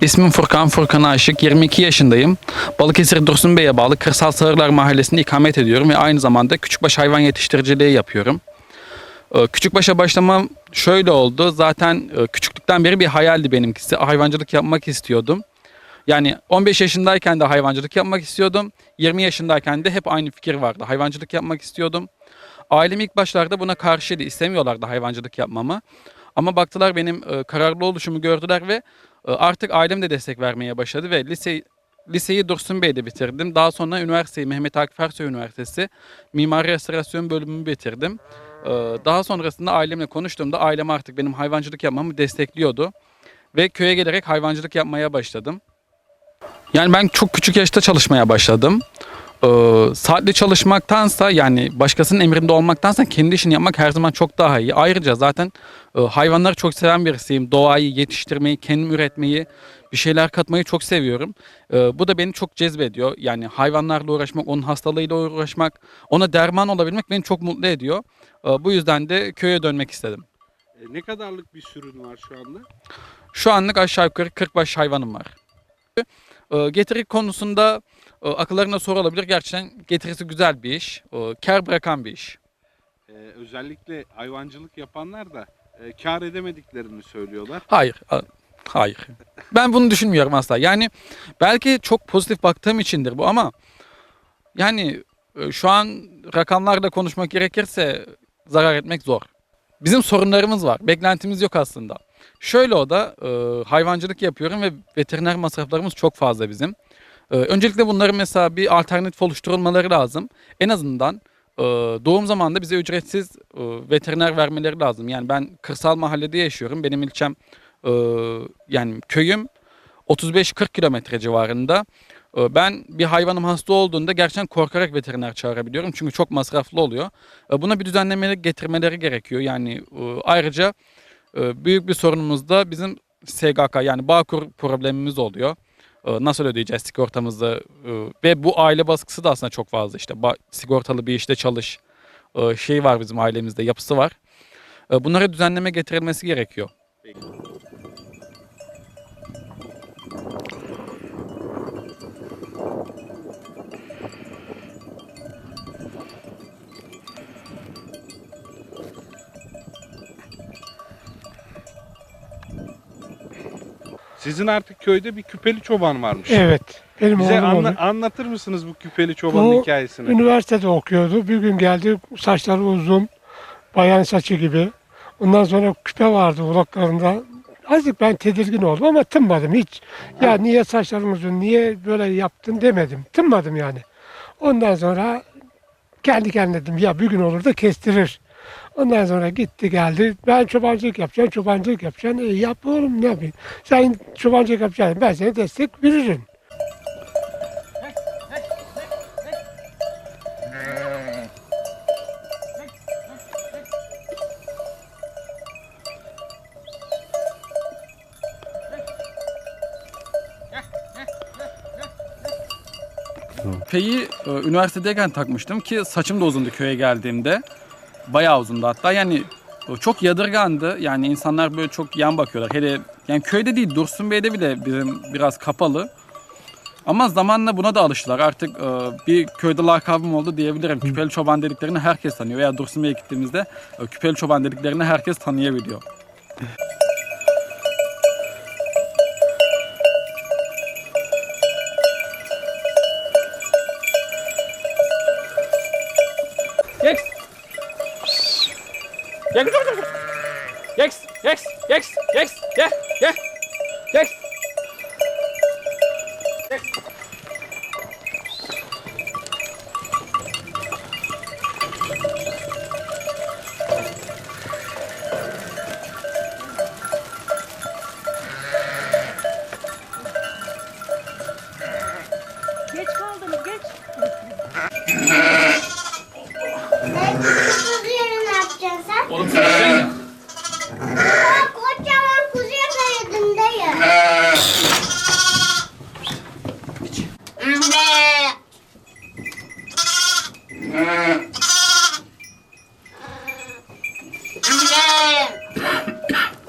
İsmim Furkan, Furkan Aşık. 22 yaşındayım. Balıkesir Dursun Bey'e bağlı Kırsal Sağırlar Mahallesi'nde ikamet ediyorum ve aynı zamanda küçükbaş hayvan yetiştiriciliği yapıyorum. Ee, Küçükbaşa başlamam şöyle oldu. Zaten e, küçüklükten beri bir hayaldi benimkisi. Hayvancılık yapmak istiyordum. Yani 15 yaşındayken de hayvancılık yapmak istiyordum. 20 yaşındayken de hep aynı fikir vardı. Hayvancılık yapmak istiyordum. Ailem ilk başlarda buna karşıydı. İstemiyorlardı hayvancılık yapmamı. Ama baktılar benim e, kararlı oluşumu gördüler ve artık ailem de destek vermeye başladı ve lise liseyi Dursun Bey'de bitirdim. Daha sonra üniversiteyi Mehmet Akif Ersoy Üniversitesi Mimari Restorasyon bölümümü bitirdim. E, Daha sonrasında ailemle konuştuğumda ailem artık benim hayvancılık yapmamı destekliyordu. Ve köye gelerek hayvancılık yapmaya başladım. Yani ben çok küçük yaşta çalışmaya başladım. Ee, saatli çalışmaktansa yani başkasının emrinde olmaktansa kendi işini yapmak her zaman çok daha iyi. Ayrıca zaten e, hayvanları çok seven birisiyim. Doğayı yetiştirmeyi, kendim üretmeyi, bir şeyler katmayı çok seviyorum. Ee, bu da beni çok cezbediyor. Yani hayvanlarla uğraşmak, onun hastalığıyla uğraşmak, ona derman olabilmek beni çok mutlu ediyor. Ee, bu yüzden de köye dönmek istedim. E, ne kadarlık bir sürün var şu anda? Şu anlık aşağı yukarı 40 baş hayvanım var. Ee, Getiri konusunda e, akıllarına soru olabilir. Gerçekten getirisi güzel bir iş. e, Kar bırakan bir iş. E, özellikle hayvancılık yapanlar da e, kar edemediklerini söylüyorlar. Hayır. a- Hayır. Ben bunu düşünmüyorum asla. Yani belki çok pozitif baktığım içindir bu ama yani e, şu an rakamlarla konuşmak gerekirse zarar etmek zor. Bizim sorunlarımız var. Beklentimiz yok aslında. Şöyle o da e, hayvancılık yapıyorum ve veteriner masraflarımız çok fazla bizim. E, öncelikle bunların mesela bir alternatif oluşturulmaları lazım. En azından e, doğum zamanında bize ücretsiz e, veteriner vermeleri lazım. Yani ben kırsal mahallede yaşıyorum. Benim ilçem e, yani köyüm 35-40 kilometre civarında. Ben bir hayvanım hasta olduğunda gerçekten korkarak veteriner çağırabiliyorum. Çünkü çok masraflı oluyor. Buna bir düzenleme getirmeleri gerekiyor. Yani ayrıca büyük bir sorunumuz da bizim SGK yani Bağkur problemimiz oluyor. E, Nasıl ödeyeceğiz sigortamızı E, ve bu aile baskısı da aslında çok fazla işte sigortalı bir işte çalış e, şey var bizim ailemizde yapısı var. E, Bunlara düzenleme getirilmesi gerekiyor. Sizin artık köyde bir küpeli çoban varmış. Evet. Benim Bize oğlum anla- anlatır mısınız bu küpeli çobanın Bu hikayesini? Üniversitede okuyordu. Bir gün geldi saçları uzun. Bayan saçı gibi. Ondan sonra küpe vardı kulaklarında. Azıcık ben tedirgin oldum ama tınmadım hiç. Ya niye saçların uzun, niye böyle yaptın demedim. Tınmadım yani. Ondan sonra kendi kendine dedim ya bir gün olur da kestirir. Ondan sonra gitti geldi. Ben çobancılık yapacağım, çobancılık yapacağım. E, yap oğlum ne yapayım? Sen çobancılık yapacaksın. Ben sana destek veririm. Peyi e, üniversitedeyken takmıştım ki saçım da uzundu köye geldiğimde. Bayağı uzundu hatta yani çok yadırgandı. Yani insanlar böyle çok yan bakıyorlar. Hele yani köyde değil Dursun Bey'de bile bizim biraz kapalı. Ama zamanla buna da alıştılar. Artık e, bir köyde lakabım oldu diyebilirim. Küpeli çoban dediklerini herkes tanıyor. Veya Dursun Bey'e gittiğimizde e, küpeli çoban dediklerini herkes tanıyabiliyor. Yex. Yex. Yex. Yex. Yex. Yex. Yex. Yex.